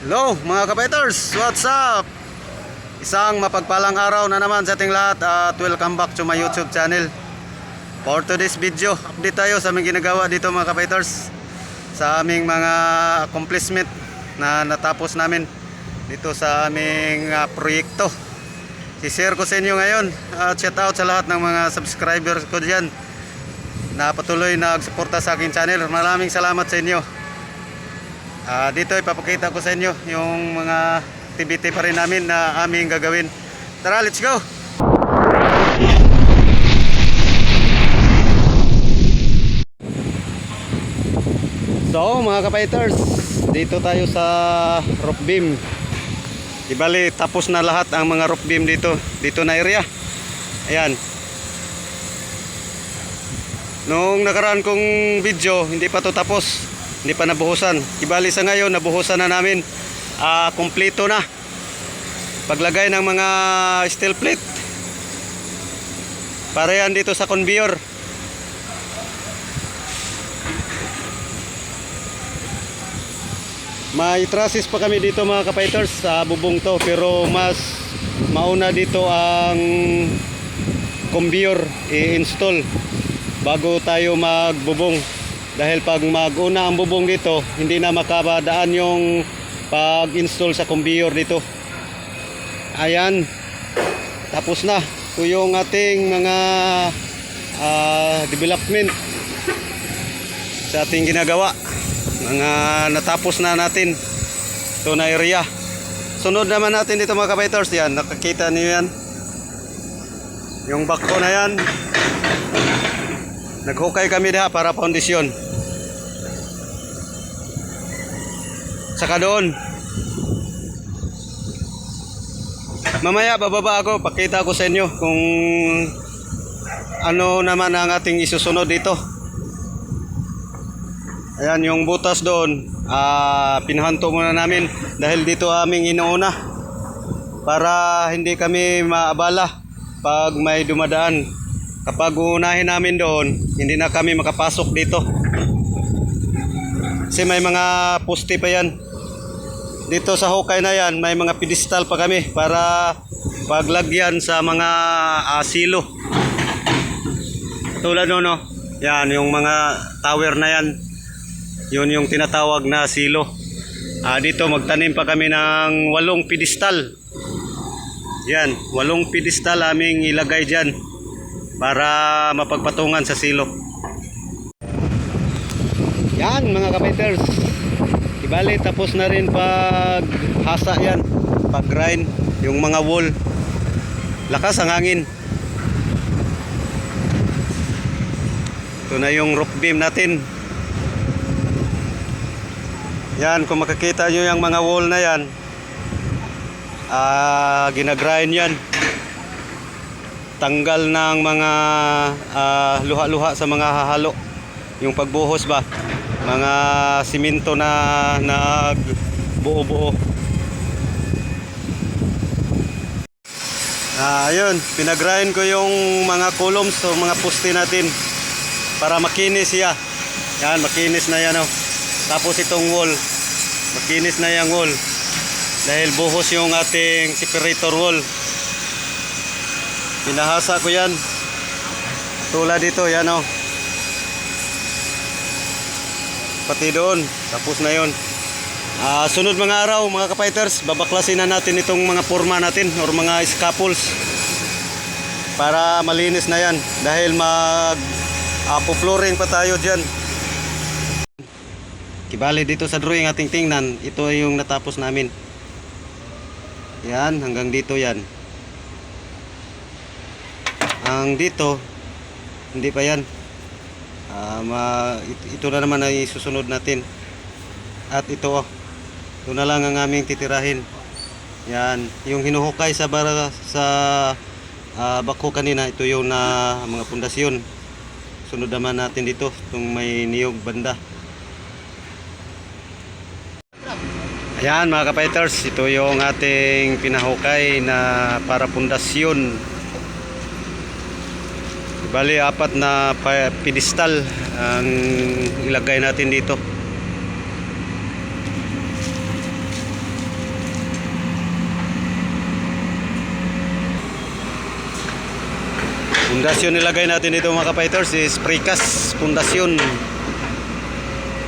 Hello mga kapeters, what's up? Isang mapagpalang araw na naman sa ating lahat at welcome back to my YouTube channel. For today's video, update tayo sa aming ginagawa dito mga kapeters sa aming mga accomplishment na natapos namin dito sa aming ah, proyekto. Si-share ko sa inyo ngayon at shout out sa lahat ng mga subscribers ko dyan na patuloy nagsuporta sa aking channel. Maraming salamat sa inyo. Ah, dito ipapakita ko sa inyo yung mga activity pa rin namin na aming gagawin. Tara, let's go! So, mga kapiters, dito tayo sa roof beam. Ibali, tapos na lahat ang mga roof beam dito, dito na area. Ayan. Nung nakaraan kong video, hindi pa to tapos. Hindi pa nabuhusan. Ibali sa ngayon, nabuhusan na namin. Ah, kompleto na. Paglagay ng mga steel plate. Para yan dito sa conveyor. May trusses pa kami dito mga kapiters sa bubong to pero mas mauna dito ang conveyor i-install bago tayo magbubong dahil pag maguna ang bubong dito hindi na makabadaan yung pag-install sa conveyor dito. Ayan. Tapos na. Ito yung ating mga ah, development sa ating ginagawa. Mga natapos na natin. Ito na area. Sunod naman natin dito mga kabaiters yan nakakita niyo yan. Yung bako na yan. Naghukay kami na para foundation saka doon mamaya bababa ako pakita ko sa inyo kung ano naman ang ating isusunod dito Ayan yung butas doon, ah pinahanto muna namin dahil dito aming inuuna para hindi kami maabala pag may dumadaan. Kapag uunahin namin doon, hindi na kami makapasok dito. Kasi may mga poste pa yan. Dito sa hukay na yan, may mga pedestal pa kami para paglagyan sa mga ah, silo. Tulad no, no? Yan, yung mga tower na yan. Yun yung tinatawag na silo. Ah, dito magtanim pa kami ng walong pedestal. Yan, walong pedestal aming ilagay dyan para mapagpatungan sa silo. Yan mga kapiters. Ibali tapos na rin pag hasa yan. Pag grind yung mga wall. Lakas ang hangin. Ito na yung roof beam natin. Yan, kung makikita nyo yung mga wall na yan, ah ginagrind yan. Tanggal ng mga ah, luha-luha sa mga hahalo. Yung pagbuhos ba? Mga simento na nagbuo-buo. Ah, ayun, pinagrind ko yung mga columns o mga poste natin para makinis siya. Yan, makinis na yan oh. Tapos itong wall, makinis na yung wall. Dahil buhos yung ating separator wall. Pinahasa ko yan. Tulad dito, yan oh. Pati doon, tapos na yon. Ah, sunod mga araw, mga kapiters, babaklasin na natin itong mga forma natin or mga scaffolds para malinis na yan dahil mag uh, flooring pa tayo dyan. Kibali dito sa drawing ating tingnan, ito yung natapos namin. Yan, hanggang dito yan. Ang dito, hindi pa yan. Ah, ma, ito, na naman ay susunod natin. At ito, oh, ito na lang ang aming titirahin. Yan, yung hinuhukay sa bara sa ah, bako kanina, ito yung na mga pundasyon. Sunod naman natin dito, itong may niyog banda. Ayan mga kapiters, ito yung ating pinahukay na para pundasyon bali apat na pedestal ang ilagay natin dito Pundasyon nilagay natin dito mga kapaiters is precast pundasyon.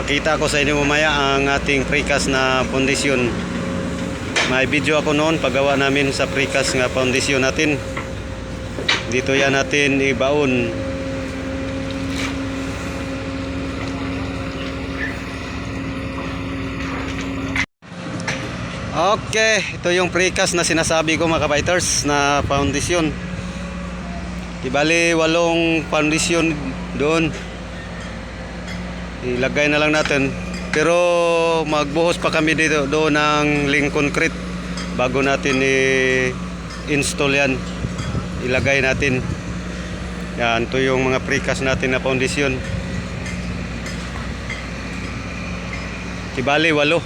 Pakita ko sa inyo mamaya ang ating precast na pundasyon. May video ako noon paggawa namin sa precast nga pundasyon natin. Dito yan natin ibaon. Okay, ito yung precast na sinasabi ko mga kapiters na foundation. Ibali walong foundation doon. Ilagay na lang natin. Pero magbuhos pa kami dito doon ng link concrete bago natin i-install yan. Ilagay natin. Yan, ito yung mga precast natin na foundation. Ibali walo.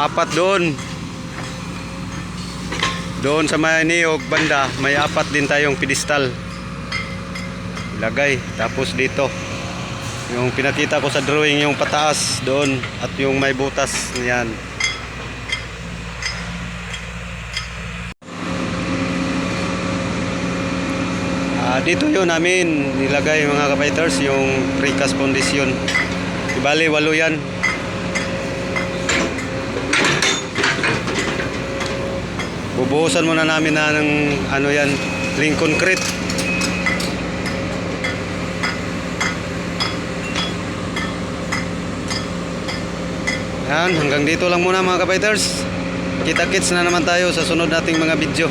Apat doon. Doon sa may niyog banda may apat din tayong pedestal. Ilagay tapos dito. Yung pinakita ko sa drawing yung pataas doon at yung may butas. Yan dito yun namin nilagay mga kapiters yung precast foundation ibali walo yan Bubuhusan muna namin na ng ano yan, link concrete. Yan, hanggang dito lang muna mga kapiters. Kita-kits na naman tayo sa sunod nating mga video.